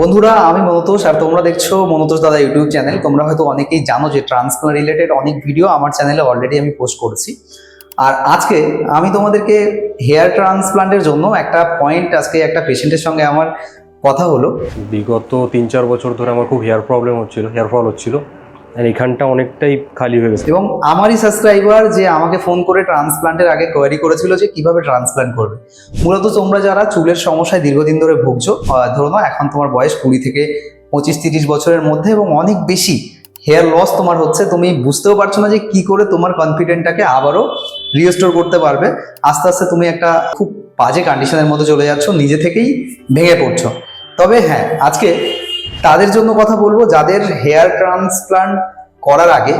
বন্ধুরা, আমি মনতোষ আর তোমরা দেখছ মনতোষ দাদা ইউটিউব চ্যানেল। তোমরা হয়তো অনেকেই জানো যে ট্রান্সপ্লান্ট রিলেটেড অনেক ভিডিও আমার চ্যানেলে অলরেডি আমি পোস্ট করছি। আর আজকে আমি তোমাদেরকে হেয়ার ট্রান্সপ্লান্টের জন্য একটা পয়েন্ট আজকে একটা পেশেন্টের সঙ্গে আমার কথা হলো। বিগত তিন চার বছর ধরে আমার খুব হেয়ার প্রবলেম হচ্ছিল হেয়ার ফল হচ্ছিল। আর এখানটা অনেকটাই খালি হয়ে গেছে। এবং আমারই সাবস্ক্রাইবার যে আমাকে ফোন করে ট্রান্সপ্লান্টের আগে কোয়ারি করেছিল যে কীভাবে ট্রান্সপ্লান্ট করবে। মূলত তোমরা যারা চুলের সমস্যায় দীর্ঘদিন ধরে ভুগছো ধরো না, এখন তোমার বয়স কুড়ি থেকে পঁচিশ তিরিশ বছরের মধ্যে এবং অনেক বেশি হেয়ার লস তোমার হচ্ছে, তুমি বুঝতেও পারছ না যে কি করে তোমার কনফিডেন্টটাকে আবারও রিস্টোর করতে পারবে। আস্তে আস্তে তুমি একটা খুব বাজে কন্ডিশনের মধ্যে চলে যাচ্ছ, নিজে থেকেই ভেঙে পড়ছো। তবে হ্যাঁ আজকে তাদের জন্য কথা বলব, যাদের হেয়ার ট্রান্সপ্লান্ট করার আগে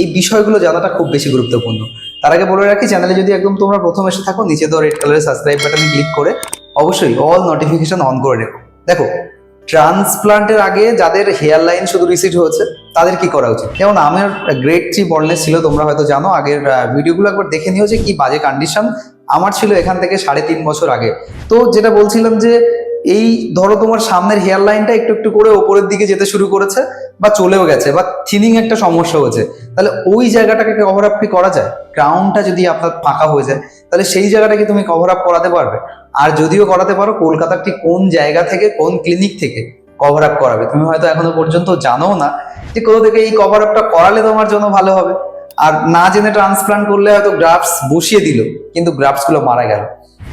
এই বিষয়গুলো জানাটা খুব বেশি গুরুত্বপূর্ণ। তার আগে বলে রাখি চ্যানেলে যদি একদম তোমরা প্রথম এসে থাকো, নিচে তো রেড কালারের সাবস্ক্রাইব বাটনে ক্লিক করে অবশ্যই অল নোটিফিকেশন অন করে রেখো। দেখো ট্রান্সপ্লান্টের আগে যাদের হেয়ার লাইন শুধু রিসিট হয়েছে, তাদের কি করা উচিত? যেমন আমার গ্রেড থ্রি বলনেস ছিল, তোমরা হয়তো জানো, আগের ভিডিওগুলো একবার দেখে নিও যে কি বাজে কন্ডিশন আমার ছিল এখান থেকে সাড়ে তিন বছর আগে। তো যেটা বলছিলাম যে এই ধরো তোমার সামনের হেয়ার লাইনটা একটু একটু করে ওপরের দিকে যেতে শুরু করেছে বা চলেও গেছে বা থিনিং একটা সমস্যা হয়েছে, তাহলে ওই জায়গাটাকে কভার আপ কি করা যায়? ক্রাউনটা যদি আপনার ফাঁকা হয়ে যায়, তাহলে সেই জায়গাটাকে তুমি কভার আপ করাতে পারবে। আর যদিও করাতে পারো, কলকাতার ঠিক কোন জায়গা থেকে, কোন ক্লিনিক থেকে কভার আপ করাবে? তুমি হয়তো এখনও পর্যন্ত জানো না যে কোথা থেকে এই কভার আপটা করালে তোমার জন্য ভালো হবে। আর না জেনে ট্রান্সপ্লান্ট করলে হয়তো গ্রাফস বসিয়ে দিল, কিন্তু গ্রাফসগুলো মারা গেল।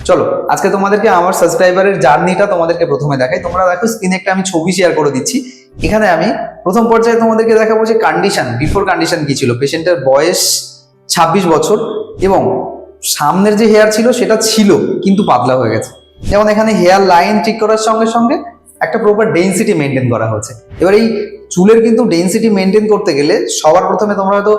চলো, আজকে তোমাদেরকে আমার সাবস্ক্রাইবারের জার্নিটা তোমাদেরকে প্রথমে দেখাই। তোমরা দেখো স্ক্রিনে একটা আমি ছবি শেয়ার করে দিচ্ছি। এখানে আমি প্রথম পর্যায়ে তোমাদেরকে দেখাবো যে কন্ডিশন বিফোর কন্ডিশন কি ছিল। পেশেন্টের বয়স ছাব্বিশ বছর এবং সামনের যে হেয়ার ছিল সেটা ছিল, কিন্তু পাতলা হয়ে গেছে। যেমন এখানে হেয়ার লাইন ঠিক করার সঙ্গে সঙ্গে একটা প্রপার ডেন্সিটি মেনটেন করা হচ্ছে এবার এই চুলের কিন্তু ডেন্সিটি মেনটেন করতে গেলে সবার প্রথমে তোমরা হয়তো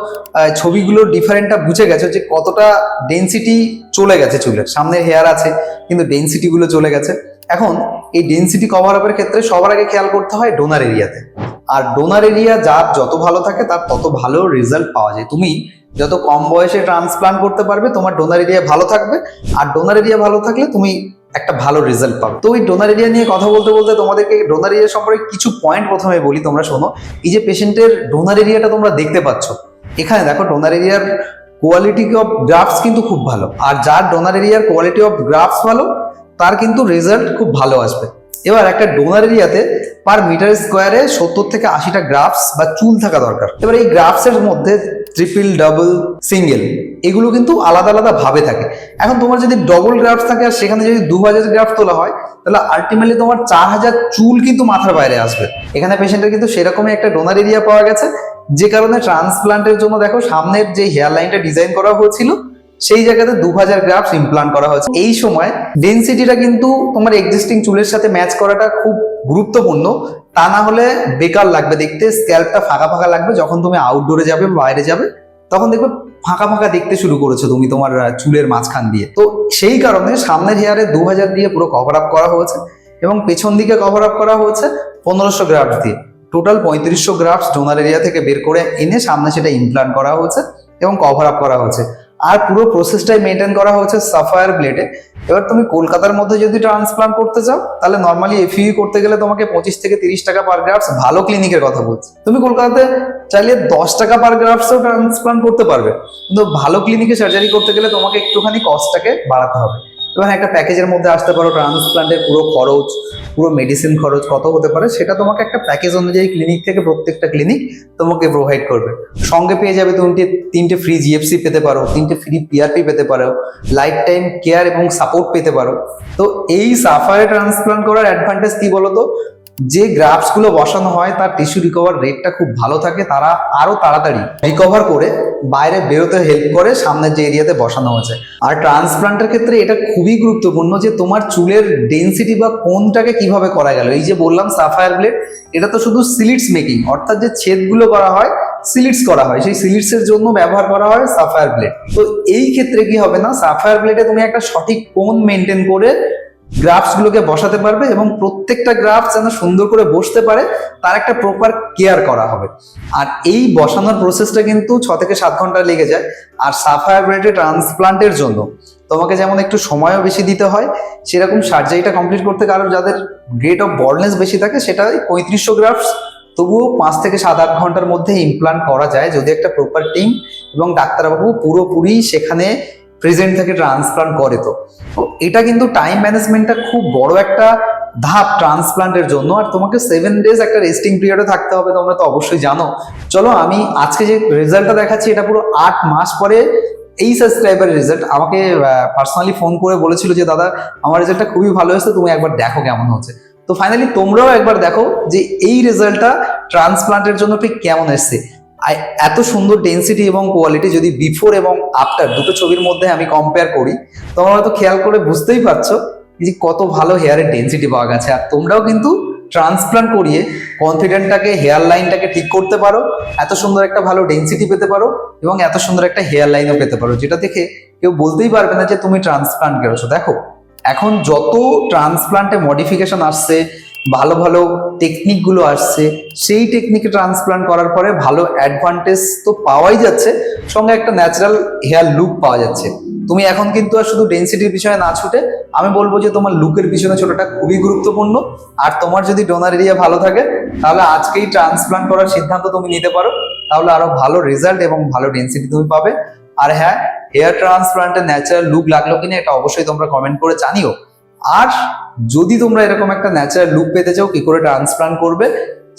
ছবিগুলোর ডিফারেন্টটা বুঝে গেছো যে কতটা ডেন্সিটি চলে গেছে চুলের। সামনে হেয়ার আছে, কিন্তু ডেন্সিটি গুলো চলে গেছে। এখন এই ডেন্সিটি কভার আপের ক্ষেত্রে সবার আগে খেয়াল করতে হয় ডোনার এরিয়াতে আর ডোনার এরিয়া যার যত ভালো থাকে, তার তত ভালো রেজাল্ট পাওয়া যায়। তুমি যত কম বয়সে ট্রান্সপ্লান্ট করতে পারবে, তোমার ডোনার এরিয়া ভালো থাকবে। আর ডোনার এরিয়া ভালো থাকলে তুমি একটা ভালো রেজাল্ট পাবে। তো ওই ডোনার এরিয়া নিয়ে কথা বলতে বলতে তোমাদেরকে ডোনার এরিয়া সম্পর্কে কিছু পয়েন্ট প্রথমে বলি তোমরা শোনো। এই যে পেশেন্টের ডোনার এরিয়াটা তোমরা দেখতে পাচ্ছ। এখানে দেখো ডোনার এরিয়ার কোয়ালিটি অফ গ্রাফস কিন্তু খুব ভালো। আর যার ডোনার এরিয়ার কোয়ালিটি অফ গ্রাফস ভালো, তার কিন্তু রেজাল্ট খুব ভালো আসবে। এবার একটা ডোনার এরিয়াতে পার মিটার স্কোয়ারে সত্তর থেকে আশিটা গ্রাফস বা চুল থাকা দরকার। এবার এই গ্রাফসের মধ্যে ট্রিপল ডাবল সিঙ্গেল এগুলো কিন্তু আলাদা আলাদা ভাবে থাকে। এখন তোমার যদি ডবল গ্রাফস থাকে আর সেখানে যদি দু হাজার গ্রাফ তোলা হয়, তাহলে আলটিমেটলি তোমার চার হাজার চুল কিন্তু মাথার বাইরে আসবে। এখানে পেশেন্টের কিন্তু সেরকমই একটা ডোনার এরিয়া পাওয়া গেছে। যে কারণে ট্রান্সপ্লান্টের জন্য দেখো, সামনের যে হেয়ার লাইনটা ডিজাইন করা হয়েছিল, সেই জায়গাতে দু হাজার গ্রাফস ইমপ্লান্ট করা হয়েছে। এই সময় ডেন্সিটিটা কিন্তু তোমার এক্সিস্টিং চুলের সাথে ম্যাচ করাটা খুব গুরুত্বপূর্ণ। তা না হলে বেকার লাগবে দেখতে স্ক্যাল্পটা ফাঁকা ফাঁকা লাগবে, যখন তুমি আউটডোরে যাবে বাইরে যাবে। তখন দেখবে ফাঁকা ফাঁকা দেখতে শুরু করেছ তুমি তোমার চুলের মাঝখান দিয়ে। তো সেই কারণে সামনের হেয়ারে দু হাজার দিয়ে পুরো কভার আপ করা হয়েছে এবং পেছন দিকে কভার আপ করা হয়েছে পনেরোশো গ্রাফস দিয়ে। টোটাল পঁয়ত্রিশশো গ্রাফস ডোনার এরিয়া থেকে বের করে এনে সামনে সেটা ইমপ্লান্ট করা হয়েছে এবং কভার আপ করা হয়েছে। আর পুরো প্রসেসটাই মেনটেন করা হচ্ছে সাফায়ার ব্লেডে এবার তুমি কলকাতার মধ্যে যদি ট্রান্সপ্লান্ট করতে চাও, তাহলে নর্মালি এফইউ করতে গেলে তোমাকে পঁচিশ থেকে তিরিশ টাকা পার গ্রাফস ভালো ক্লিনিকের কথা বলছি। তুমি কলকাতাতে চাইলে দশ টাকা পার গ্রাফসও ট্রান্সপ্লান্ট করতে পারবে। কিন্তু ভালো ক্লিনিকে সার্জারি করতে গেলে তোমাকে একটুখানি কস্টটাকে বাড়াতে হবে। এবার একটা প্যাকেজের মধ্যে আসতে পারো ট্রান্সপ্লান্টের পুরো খরচ, পুরো মেডিসিন খরচ, কত হতে পারে, সেটা তোমাকে একটা প্যাকেজ অনুযায়ী ক্লিনিক থেকে প্রত্যেকটা ক্লিনিক তোমাকে প্রোভাইড করবে। সঙ্গে পেয়ে যাবে তুমি তিনটে ফ্রি জিএফসি পেতে পারো, তিনটে ফ্রি পিআরপি পেতে পারো লাইফ টাইম কেয়ার এবং সাপোর্ট পেতে পারো। তো এই সাফারে ট্রান্সপ্লান্ট করার অ্যাডভান্টেজ কি বলতো? যে গ্রাফসগুলো বসানো হয়, তার টিস্যু রিকভার রেটটা খুব ভালো থাকে, তারা আরও তাড়াতাড়ি রিকভার করে বাইরে বেরোতে হেল্প করে সামনের যে এরিয়াতে বসানো হয়েছে। আর ট্রান্সপ্লান্টের ক্ষেত্রে এটা খুবই গুরুত্বপূর্ণ যে তোমার চুলের ডেন্সিটি বা কোনটাকে কীভাবে করা গেল। এই যে বললাম সাফায়ার ব্লেড এটা তো শুধু সিলিটস মেকিং অর্থাৎ যে ছেদগুলো করা হয় সিলিটস করা হয়। সেই সিলিটস এর জন্য ব্যবহার করা হয় সাফায়ার ব্লেড তো এই ক্ষেত্রে কি হবে না সাফায়ার ব্লেডে তুমি একটা সঠিক কোন মেনটেন করে গ্রাফস গুলোকে বসাতে পারবে এবং প্রত্যেকটা গ্রাফস যেন সুন্দর করে বসতে পারে, তার একটা প্রপার কেয়ার করা হবে। আর এই বসানোর প্রসেসটা কিন্তু ছ থেকে সাত ঘণ্টা লেগে যায়। আর সাফায়ার ব্লেডে ট্রান্সপ্লান্টের জন্য তোমাকে যেমন একটু সময়ও বেশি দিতে হয়, সেরকম সার্জারিটা কমপ্লিট করতে কারও যাদের গ্রেট অফ বলনেস বেশি থাকে সেটা পঁয়ত্রিশশো গ্রাফস। তবুও পাঁচ থেকে সাত, আট ঘণ্টার মধ্যে ইমপ্লান্ট করা যায়, যদি একটা প্রপার টিম এবং ডাক্তারবাবু পুরোপুরি সেখানে প্রেজেন্ট থেকে ট্রান্সপ্লান্ট করে তো। তো এটা কিন্তু টাইম ম্যানেজমেন্টটা খুব বড় একটা ধাপ ট্রান্সপ্লান্টের জন্য। আর তোমাকে সেভেন ডেজ একটা রেস্টিং পিরিয়ডে থাকতে হবে, তোমরা তো অবশ্যই জানো। চলো আমি আজকে যে রেজাল্টটা দেখাচ্ছি, এটা পুরো আট মাস পরে এই সাবস্ক্রাইবারের রেজাল্ট আমাকে পার্সোনালি ফোন করে বলেছিল যে, দাদা, আমার রেজাল্টটা খুবই ভালো হয়েছে, তুমি একবার দেখো কেমন হচ্ছে। তো ফাইনালি তোমরাও একবার দেখো যে এই রেজাল্টটা ট্রান্সপ্লান্টের জন্য ঠিক কেমন এসছে। এত সুন্দর ডেন্সিটি এবং কোয়ালিটি যদি বিফোর এবং আফটার দুটো ছবির মধ্যে আমি কম্পেয়ার করি, তোমরা হয়তো খেয়াল করে বুঝতেই পারছ যে কত ভালো হেয়ারের ডেন্সিটি পাওয়া গেছে। আর তোমরাও কিন্তু ট্রান্সপ্লান্ট করিয়ে কনফিডেন্টটাকে হেয়ার লাইনটাকে ঠিক করতে পারো, এত সুন্দর একটা ভালো ডেন্সিটি পেতে পারো এবং এত সুন্দর একটা হেয়ার লাইনও পেতে পারো, যেটা দেখে কেউ বলতেই পারবে না যে তুমি ট্রান্সপ্লান্ট করেছ। দেখো, এখন যত ট্রান্সপ্লান্টে মডিফিকেশন আসছে ভালো ভালো টেকনিকগুলো আসছে, সেই টেকনিকে ট্রান্সপ্লান্ট করার পরে ভালো অ্যাডভান্টেজ তো পাওয়াই যাচ্ছে, সঙ্গে একটা ন্যাচারাল হেয়ার লুক পাওয়া যাচ্ছে। তুমি এখন কিন্তু আর শুধু ডেন্সিটির পিছনে না ছুটে, আমি বলব যে তোমার লুকের পিছনে ছোটটা খুবই গুরুত্বপূর্ণ। আর তোমার যদি ডোনার এরিয়া ভালো থাকে, তাহলে আজকেই ট্রান্সপ্লান্ট করার সিদ্ধান্ত তুমি নিতে পারো। তাহলে আরও ভালো রেজাল্ট এবং ভালো ডেন্সিটি তুমি পাবে। আর হ্যাঁ হেয়ার ট্রান্সপ্লান্টের ন্যাচারাল লুক লাগল কিনা এটা অবশ্যই তোমরা কমেন্ট করে জানিও। আর যদি তোমরা এরকম একটা ন্যাচারাল লুক পেতে চাও, কি করে ট্রান্সপ্লান্ট করবে,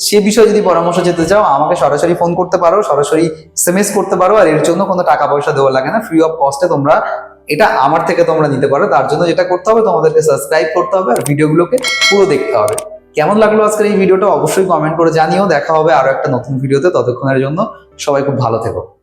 সে বিষয়ে যদি পরামর্শ যেতে চাও, আমাকে সরাসরি ফোন করতে পারো, সরাসরি এসএমএস করতে পারো, আর এর জন্য কোনো টাকা পয়সা দেওয়া লাগে না। ফ্রি অফ কস্টে তোমরা এটা আমার থেকে তোমরা নিতে পারো। তার জন্য যেটা করতে হবে, তোমাদেরকে সাবস্ক্রাইব করতে হবে, আর ভিডিওগুলোকে পুরো দেখতে হবে। কেমন লাগল আজকের এই ভিডিওটা? অবশ্যই কমেন্ট করে জানিও। দেখা হবে আরও একটা নতুন ভিডিওতে। ততক্ষণের জন্য সবাই খুব ভালো থেকো।